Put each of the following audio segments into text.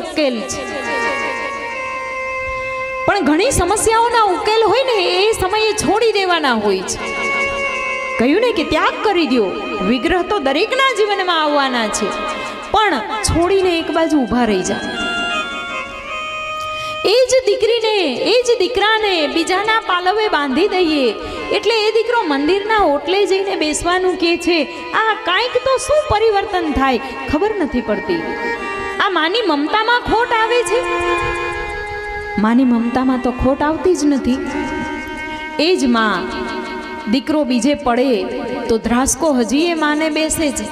ઉકેલ છે. પણ ઘણી સમસ્યાઓના ઉકેલ હોય ને, એ સમયે છોડી દેવાના હોય છે. કહ્યું ને કે ત્યાગ કરી દો વિગ્રહ તો દરેકના જીવનમાં આવવાના છે. પણ છોડીને એક બાજુ ઊભા રહી જાય એ જ દીકરીને, એ જ દીકરાને બીજાના પાલવે બાંધી દઈએ. એટલે એ દીકરો મંદિરના ઓટલે જઈને બેસવાનું કે છે, આ કાંઈક તો શું પરિવર્તન થાય? ખબર નથી પડતી. માની મમતામાં ખોટ આવે છે? માની મમતામાં તો ખોટ આવતી જ નથી. એ જ માં, દીકરો બીજે પડે તો ધ્રાસકો હજી એ માને બેસે છે.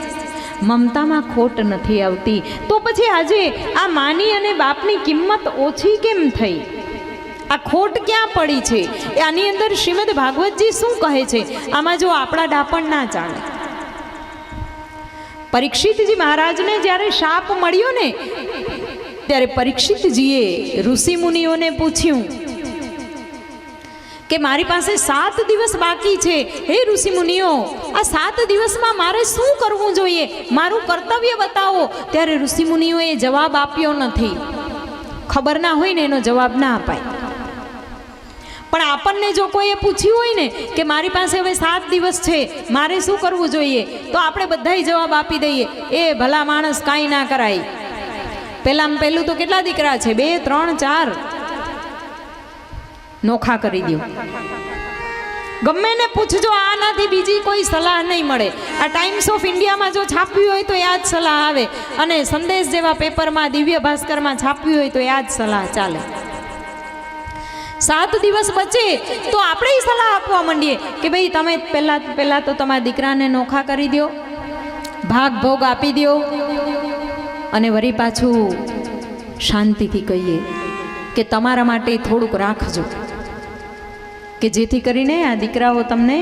મમતામાં ખોટ નથી આવતી. તો પછી આજે આ માની અને બાપની કિંમત ઓછી કેમ થઈ? આ ખોટ ક્યાં પડી છે? આની અંદર શ્રીમદ ભાગવતજી શું કહે છે? આમાં જો આપણા ડાપણ ના ચાલે પરીક્ષિતજી મહારાજને જ્યારે શાપ મળ્યો ને, ત્યારે પરીક્ષિતજીએ ઋષિ મુનિઓને પૂછ્યું કે મારી પાસે સાત દિવસ બાકી છે. હે ઋષિ મુનિઓ આ સાત દિવસમાં મારે શું કરવું જોઈએ? મારું કર્તવ્ય બતાવો. ત્યારે ઋષિ મુનિઓએ જવાબ આપ્યો નથી. ખબર ના હોય ને એનો જવાબ ના અપાય. પણ આપણને જો કોઈએ પૂછ્યું હોય ને કે મારી પાસે હવે સાત દિવસ છે, મારે શું કરવું જોઈએ? તો આપણે બધાય જવાબ આપી દઈએ, એ ભલા માણસ કાંઈ ના કરાય. પહેલાં પહેલું તો કેટલા દીકરા છે? બે, ત્રણ, ચાર? નોખા કરી દો. ગમે ને પૂછજો, આનાથી બીજી કોઈ સલાહ નહીં મળે. આ ટાઈમ્સ ઓફ ઇન્ડિયામાં જો છાપ્યું હોય તો એ આ જ સલાહ આવે. અને સંદેશ જેવા પેપરમાં દિવ્ય ભાસ્કરમાં છાપ્યું હોય તો એ આ જ સલાહ ચાલે. સાત દિવસ બચે તો આપણે એ સલાહ આપવા માંડીએ કે ભાઈ તમે પહેલાં પહેલાં તો તમારા દીકરાને નોખા કરી દો ભાગ ભોગ આપી દો અને વરી પાછું શાંતિથી કહીએ કે તમારા માટે થોડુંક રાખજો. કે જેથી કરીને આ દીકરાઓ તમને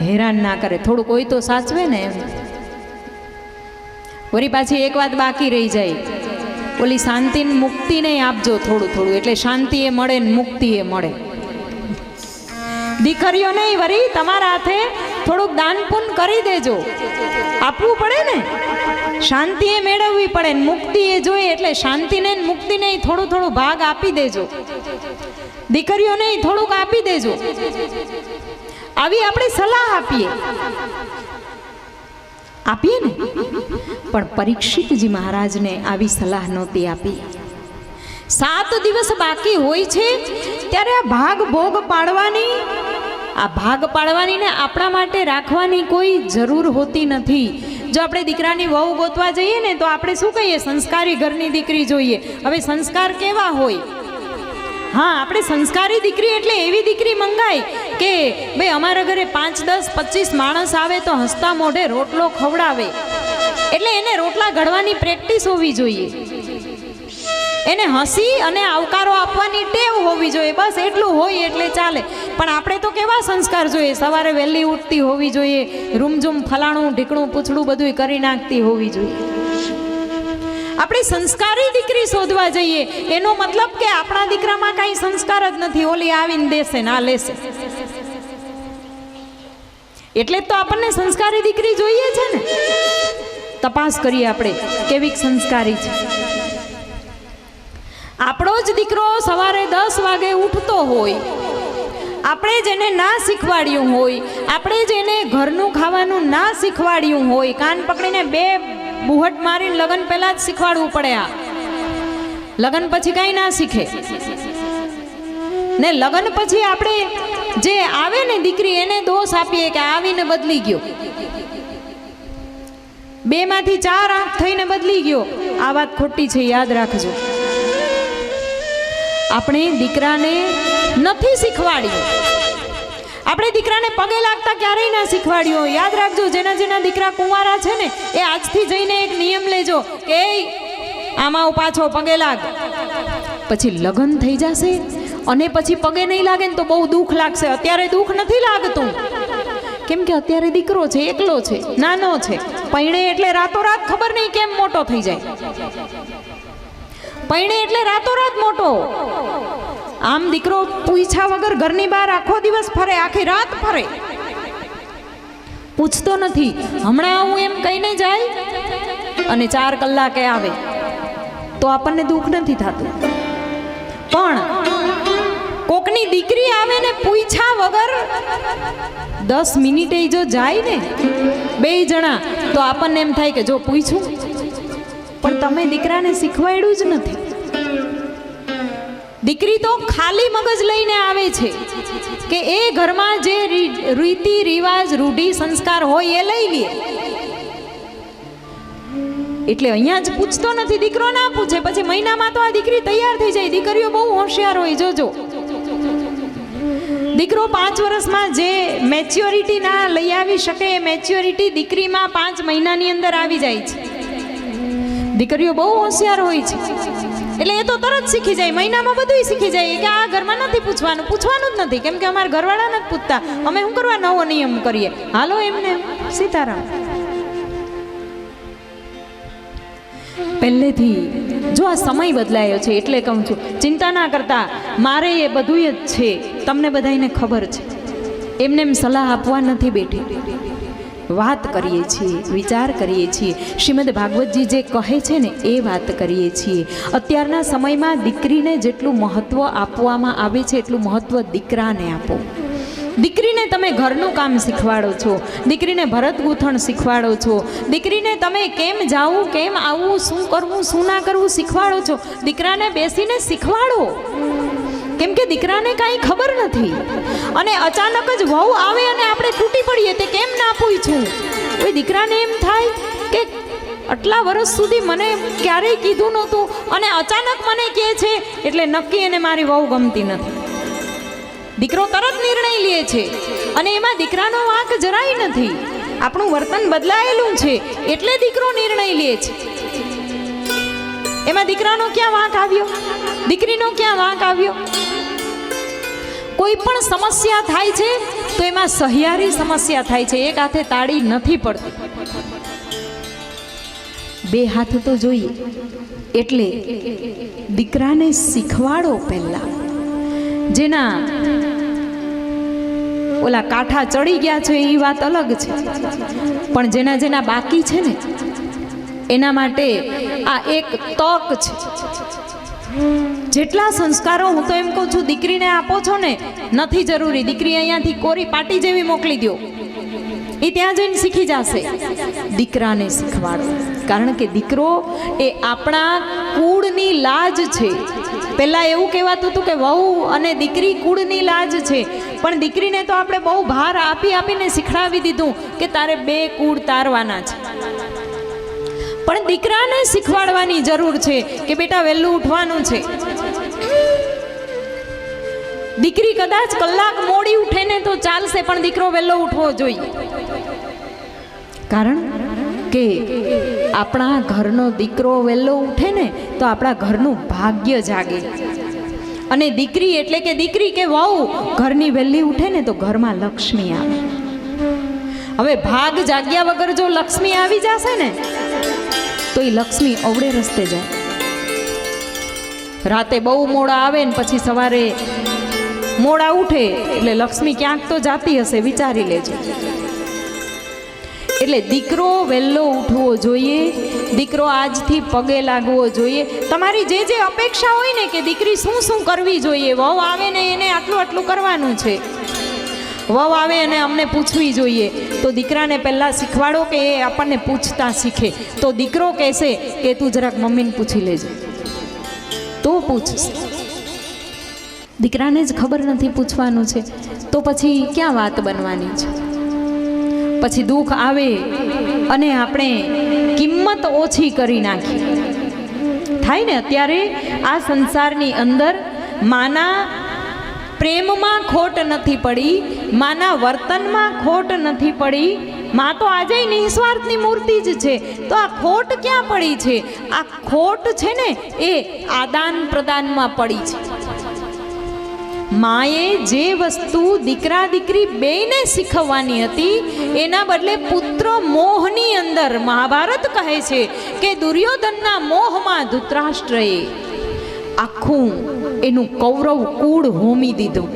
હેરાન ના કરે. થોડુંક હોય તો સાચવે ને એમ. વરી પાછી એક વાત બાકી રહી જાય. ઓલી શાંતિ મુક્તિને આપજો થોડું થોડું. એટલે શાંતિ એ મળે ને મુક્તિ એ મળે. દીકરીઓ નહીં વરી, તમારા હાથે થોડુંક દાન પુન કરી દેજો. આપવું પડે ને? શાંતિ એ મેળવવી પડે ને મુક્તિ એ જોઈએ, એટલે શાંતિને મુક્તિને થોડું થોડું ભાગ આપી દેજો. દીકરીઓને થોડુંક આપી દેજો. આવી આપણે સલાહ આપીએ. આપીએ ને? પણ પરીક્ષિતજી મહારાજને આવી સલાહ નહોતી આપી. સાત દિવસ બાકી હોય છે, ત્યારે આ ભાગ ભોગ પાડવાની, આ ભાગ પાડવાની ને આપણા માટે રાખવાની કોઈ જરૂર હોતી નથી. જો આપણે દીકરાની વહુ ગોતવા જઈએ ને, તો આપણે શું કહીએ? સંસ્કારી ઘરની દીકરી જોઈએ. હવે સંસ્કાર કેવા હોય? હા, આપણે સંસ્કારી દીકરી એટલે એવી દીકરી મંગાય કે ભાઈ અમારા ઘરે પાંચ, દસ, પચીસ માણસ આવે તો હસતા મોઢે રોટલો ખવડાવે. એટલે એને રોટલા ઘડવાની પ્રેક્ટિસ હોવી જોઈએ. એને હસી અને આવકારો આપવાની ટેવ હોવી જોઈએ. બસ એટલું હોય એટલે ચાલે. પણ આપણે તો કેવા સંસ્કાર જોઈએ? સવારે વહેલી ઉઠતી હોવી જોઈએ, રૂમઝૂમ ફલાણું, ઢીકણું, પૂછડું બધું કરી નાખતી હોવી જોઈએ. આપણે સંસ્કારી દીકરી શોધવા જઈએ. એનો મતલબ કે આપણા દીકરામાં કાંઈ સંસ્કાર જ નથી. ઓલી આવીને દેશે ના લેશે. એટલે તો આપણને સંસ્કારી દીકરી જોઈએ છે ને? તપાસ કરીએ આપણે કેવી સંસ્કારી છે. આપણો જ દીકરો સવારે દસ વાગે ઉઠતો હોય આપણે જ એને ના શીખવાડ્યું હોય, આપણે જ એને ઘરનું ખાવાનું ના શીખવાડ્યું હોય, કાન પકડીને બે બુહટ મારીને લગ્ન પહેલાં જ શીખવાડવું પડે આ. લગ્ન પછી કાંઈ ના શીખે. ને લગ્ન પછી આપણે જે આવે ને દીકરી, એને દોષ આપીએ કે આવીને બદલી ગયો. બેમાંથી ચાર આંખ થઈને બદલી ગયો. આ વાત ખોટી છે, યાદ રાખજો. આપણે દીકરાને નથી શીખવાડ્યું. આપણે દીકરાને પગે લાગતા ક્યારેય ના શીખવાડ્યું. યાદ રાખજો, જેના જેના દીકરા કુંવારા છે ને, એ આજથી જઈને એક નિયમ લેજો કે આમાં પાછો પગે લાગ. પછી લગ્ન થઈ જશે અને પછી પગે નહીં લાગે ને તો બહુ દુઃખ લાગશે. અત્યારે દુઃખ નથી લાગતું. કેમ કે અત્યારે દીકરો છે, એકલો છે, નાનો છે. પૈણે એટલે રાતોરાત ખબર નહીં કેમ મોટો થઈ જાય. પૈણે એટલે રાતોરાત મોટો. આમ દીકરો પૂછ્યા વગર ઘરની બહાર આખો દિવસ ફરે, આખી રાત ફરે. પૂછતો નથી. હમણાં હું એમ કહીને જાય? અને ચાર કલાકે આવે. તો આપણને દુઃખ નથી થતું. પણ કોકની દીકરી આવે ને પૂછ્યા વગર દસ મિનિટે જો જાય ને બે જણા, તો આપણને એમ થાય કે જો પૂછું. પણ તમે દીકરાને શીખવાડ્યું જ નથી. દીકરી તો ખાલી મગજ લઈને આવે છે કે એ ઘરમાં જે રીતિ રિવાજ, રૂઢિ, સંસ્કાર હોય એ લઈ લે. એટલે અહીંયા જ પૂછતો નથી, દીકરો ના પૂછે. પછી મહિનામાં તો આ દીકરી તૈયાર થઈ જાય. દીકરીઓ બહુ હોશિયાર હોય. જોજો. દીકરો પાંચ વર્ષમાં જે મેચ્યોરિટી ના લઈ આવી શકે, એ મેચ્યોરિટી દીકરીમાં પાંચ મહિનાની અંદર આવી જાય છે. દીકરીઓ બહુ હોશિયાર હોય છે. એટલે એ તો તરત શીખી જાય. મહિનામાં બધું શીખી જાય. કે આ ઘરમાં નથી પૂછવાનું. પૂછવાનું જ નથી. કેમ કે અમારા ઘરવાળા નથી પૂછતા. અમે શું કરવા નવો નિયમ કરીએ? હાલો એમને. સીતારામ. પહેલેથી જો આ સમય બદલાયો છે, એટલે કહું છું, ચિંતા ના કરતા. મારે એ બધું જ છે. તમને બધાને ખબર છે. એમને એમ સલાહ આપવા નથી બેઠી. વાત કરીએ છીએ, વિચાર કરીએ છીએ. શ્રીમદ ભાગવતજી જે કહે છે ને, એ વાત કરીએ છીએ. અત્યારના સમયમાં દીકરીને જેટલું મહત્ત્વ આપવામાં આવે છે, એટલું મહત્ત્વ દીકરાને આપો. દીકરીને તમે ઘરનું કામ શીખવાડો છો. દીકરીને ભરત ગૂંથણ શીખવાડો છો. દીકરીને તમે કેમ જાવું, કેમ આવવું, શું કરવું, શું ના કરવું શીખવાડો છો. દીકરાને બેસીને શીખવાડો. કેમ કે દીકરાને કાંઈ ખબર નથી. અને અચાનક જ વહુ આવે અને આપણે તૂટી પડીએ તે કેમ ના પૂછ્યું એ દીકરાને એમ થાય કે આટલા વર્ષ સુધી મને ક્યારેય કીધું નહોતું અને અચાનક મને કહે છે, એટલે નક્કી એને મારી વહુ ગમતી નથી. દીકરો તરત નિર્ણય લે છે અને એમાં દીકરાનો વાંક જરાય નથી. આપણું વર્તન બદલાયેલું છે, એટલે દીકરો નિર્ણય લે છે. એમાં દીકરાનો ક્યાં વાંક આવ્યો? દીકરીનો ક્યાં વાંક આવ્યો? કોઈ પણ સમસ્યા થાય છે, તો એમાં સહિયારી સમસ્યા થાય છે. એક હાથે તાળી નથી પડતી. બે હાથ તો જોઈએ. એટલે દીકરાને શીખવાડો પહેલા. જેના ઓલા કાંઠા ચડી ગયા છે, એ વાત અલગ છે. પણ જેના જેના બાકી છે ને, એના માટે આ એક તક છે. જેટલા સંસ્કારો હું તો એમ કહું છું, દીકરીને આપો છો ને, નથી જરૂરી. દીકરી અહીંયાથી કોરી પાટી જેવી મોકલી દો એ ત્યાં જઈને શીખી જશે. દીકરાને શીખવાડો. કારણ કે દીકરો એ આપણા કુળની લાજ છે. પહેલાં એવું કહેવાતું હતું કે વહુ અને દીકરી કુળની લાજ છે. પણ દીકરીને તો આપણે બહુ ભાર આપી આપીને શીખડાવી દીધું કે તારે બે કુળ તારવાના છે. પણ દીકરાને શીખવાડવાની જરૂર છે કે બેટા વહેલું ઉઠવાનું છે. દીકરી કદાચ કલાક મોડી ઉઠે ને તો ચાલશે, પણ દીકરો વહેલો ઉઠવો જોઈએ. કારણ કે આપણા ઘરનો દીકરો વહેલો ઉઠે ને તો આપણા ઘરનું ભાગ્ય જાગે. અને દીકરી એટલે કે દીકરી કે વહુ ઘરની વહેલી ઉઠે ને તો ઘરમાં લક્ષ્મી આવે. હવે ભાગ જાગ્યા વગર જો લક્ષ્મી આવી જશે ને, તો એ લક્ષ્મી અવળે રસ્તે જાય. રાતે બહુ મોડા આવે ને પછી સવારે મોડા ઉઠે એટલે લક્ષ્મી ક્યાંક તો જાતી હશે, વિચારી લેજો. એટલે દીકરો વહેલો ઉઠવો જોઈએ, દીકરો આજથી પગે લાગવો જોઈએ. તમારી જે જે અપેક્ષા હોય ને કે દીકરી શું શું કરવી જોઈએ, વહુ આવે ને એને આટલું આટલું કરવાનું છે. વહુ આવે અને અમને પૂછવી જોઈએ. તો દીકરાને પહેલાં શીખવાડો કે એ આપણને પૂછતા શીખે. તો દીકરો કહેશે કે તું જરાક મમ્મીને પૂછી લેજે. તો પૂછશે. દીકરાને જ ખબર નથી પૂછવાનું છે. તો પછી ક્યાં વાત બનવાની છે? પછી દુઃખ આવે અને આપણે કિંમત ઓછી કરી નાખી. થાય ને અત્યારે આ સંસારની અંદર માના પ્રેમમાં ખોટ નથી પડી, માના વર્તનમાં ખોટ નથી પડી. માં તો આજે નિઃસ્વાર્થની મૂર્તિ જ છે. તો આ ખોટ ક્યાં પડી છે? આ ખોટ છે ને એ આદાન પ્રદાનમાં પડી છે. માએ જે વસ્તુ દીકરા દીકરી બેયને શીખવવાની હતી, એના બદલે પુત્ર મોહની અંદર, મહાભારત કહે છે કે દુર્યોધનના મોહમાં ધૃતરાષ્ટ્રએ આખું એનું કૌરવ કુળ હોમી દીધું.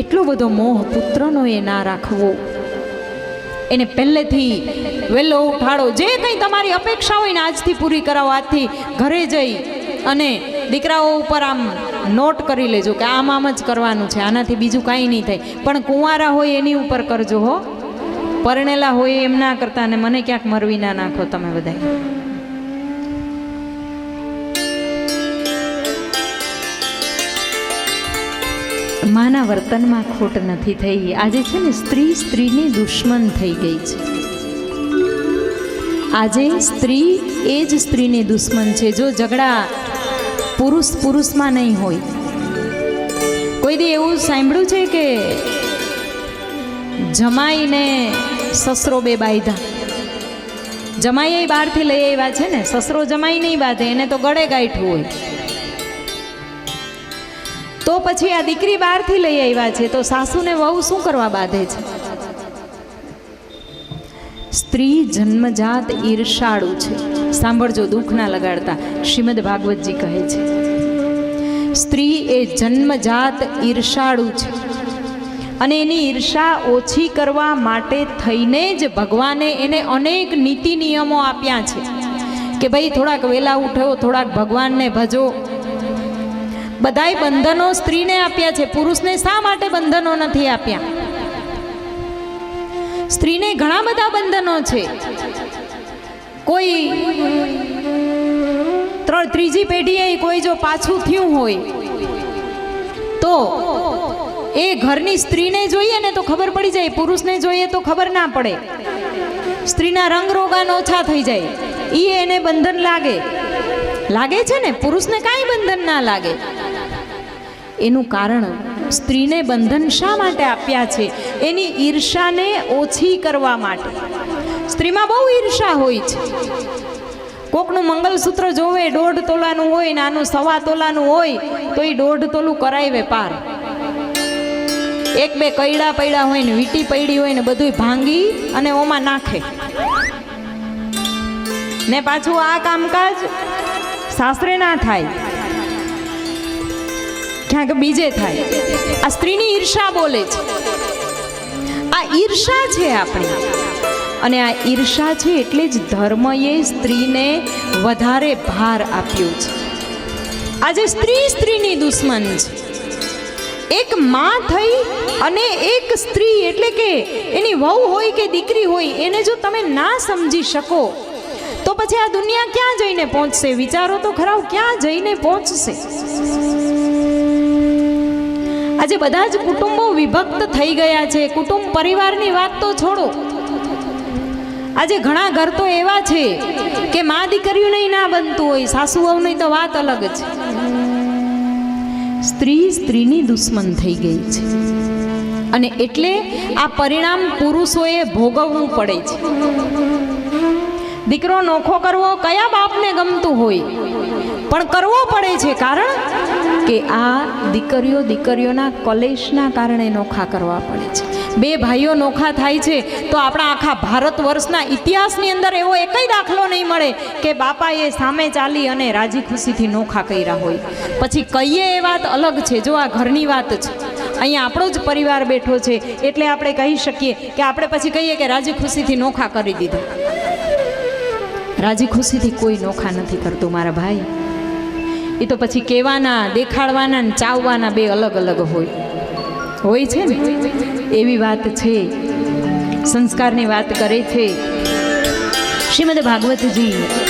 એટલો બધો મોહ પુત્રનો એ ના રાખવો. એને પહેલેથી વહેલો ઉઠાડો, જે કંઈ તમારી અપેક્ષા હોય ને આજથી પૂરી કરાવો, આજથી ઘરે જઈ અને દીકરાઓ ઉપર આમ નોટ કરી લેજો કે આમ આમ જ કરવાનું છે, આનાથી બીજું કાંઈ નહીં થાય. પણ કુંવારા હોય એની ઉપર કરજો હો. પરણેલા હોય એમ ના કરતા અને મને ક્યાંક મરવી ના નાખો તમે બધા માના વર્તનમાં ખોટ નથી થઈ. આજે છે ને સ્ત્રી સ્ત્રીની દુશ્મન થઈ ગઈ છે. આજે સ્ત્રી એ જ સ્ત્રીની દુશ્મન છે. જો ઝઘડા પુરુષ પુરુષમાં નહીં હોય. કોઈ દી એવું સાંભળ્યું છે કે જમાઈને સસરો બે બાંધા જમાઈ એ બહારથી લઈ આવ્યા છે ને, સસરો જમાઈ નહીં બાંધે, એને તો ગળે ગાંઠવું હોય. તો પછી આ દીકરી બહારથી લઈ આવ્યા છે, તો સાસુને વહુ શું કરવા બાંધે છે? સ્ત્રી જન્મજાત ઈર્ષાળુ છે. સાંભળજો, દુઃખ ના લગાડતા. શ્રીમદ ભાગવતજી કહે છે, સ્ત્રી એ જન્મજાત ઈર્ષાળુ છે અને એની ઈર્ષા ઓછી કરવા માટે થઈને જ ભગવાને એને અનેક નીતિ નિયમો આપ્યા છે કે ભાઈ થોડાક વહેલા ઉઠો, થોડાક ભગવાનને ભજો. બધાય બંધનો સ્ત્રીને આપ્યા છે, પુરુષને શા માટે બંધનો નથી આપ્યા? સ્ત્રીને ઘણા બધા બંધનો છે. કોઈ ત્રણ ત્રીજી પેઢીએ કોઈ જો પાછું થયું હોય, તો એ ઘરની સ્ત્રીને જોઈએ ને તો ખબર પડી જાય, પુરુષને જોઈએ તો ખબર ના પડે. સ્ત્રીના રંગ રોગાન ઓછા થઈ જાય. એ એને બંધન લાગે. લાગે છે ને? પુરુષને કાંઈ બંધન ના લાગે. એનું કારણ સ્ત્રીને બંધન શા માટે આપ્યા છે? એની ઈર્ષાને ઓછી કરવા માટે. સ્ત્રીમાં બહુ ઈર્ષા હોય છે. કોકનું મંગલસૂત્ર જોવે, દોઢ તોલાનું હોય ને આનું સવા તોલાનું હોય, તો એ દોઢ તોલું કરાવે પાર. એક બે કૈડા પૈડા હોય ને વીટી પૈડી હોય ને બધું ભાંગી અને ઓમાં નાખે. ને પાછું આ કામકાજ સાસરે ના થાય. ક્યાંક બીજે થાય. આ સ્ત્રીની ઈર્ષા બોલે છે. આ ઈર્ષા છે આપણી. અને આ ઈર્ષા છે એટલે જ ધર્મએ સ્ત્રીને વધારે ભાર આપ્યો છે. આજે સ્ત્રી સ્ત્રીની દુશ્મન છે. એક માં થઈ અને એક સ્ત્રી એટલે કે એની વહુ હોય કે દીકરી હોય, એને જો તમે ના સમજી શકો, તો પછી આ દુનિયા ક્યાં જઈને પહોંચશે? વિચારો તો ખરાબ ક્યાં જઈને પહોંચશે? આજે બધા જ કુટુંબો વિભક્ત થઈ ગયા છે. કુટુંબ પરિવારની વાત તો છોડો. આજે ઘણા ઘર તો એવા છે કે મા દીકરીઓ નહીં ના બનતું હોય સાસુ વહુની તો વાત અલગ છે. સ્ત્રી સ્ત્રીની દુશ્મન થઈ ગઈ છે. અને એટલે આ પરિણામ પુરુષોએ ભોગવવું પડે છે. દીકરો નોખો કરવો કયા બાપને ગમતું હોય? પણ કરવો પડે છે કારણ કે આ દીકરીઓ દીકરીઓના કલેશના કારણે નોખા કરવા પડે છે. બે ભાઈઓ નોખા થાય છે તો આપણા આખા ભારત વર્ષના ઇતિહાસની અંદર એવો એકય દાખલો નહીં મળે કે બાપાએ સામે ચાલી અને રાજી ખુશીથી નોખા કર્યા હોય. પછી કહીએ એ વાત અલગ છે. જો આ ઘરની વાત છે. અહીંયા આપણો જ પરિવાર બેઠો છે. એટલે આપણે કહી શકીએ કે આપણે પછી કહીએ કે રાજી ખુશીથી નોખા કરી દીધા. રાજી ખુશીથી કોઈ નોખા નથી કરતું મારા ભાઈ. એ તો પછી કહેવાના, દેખાડવાના ને ચાવવાના બે અલગ અલગ હોય. હોય છે ને? એવી વાત છે. સંસ્કારની વાત કરે છે. શ્રીમદ ભાગવતજી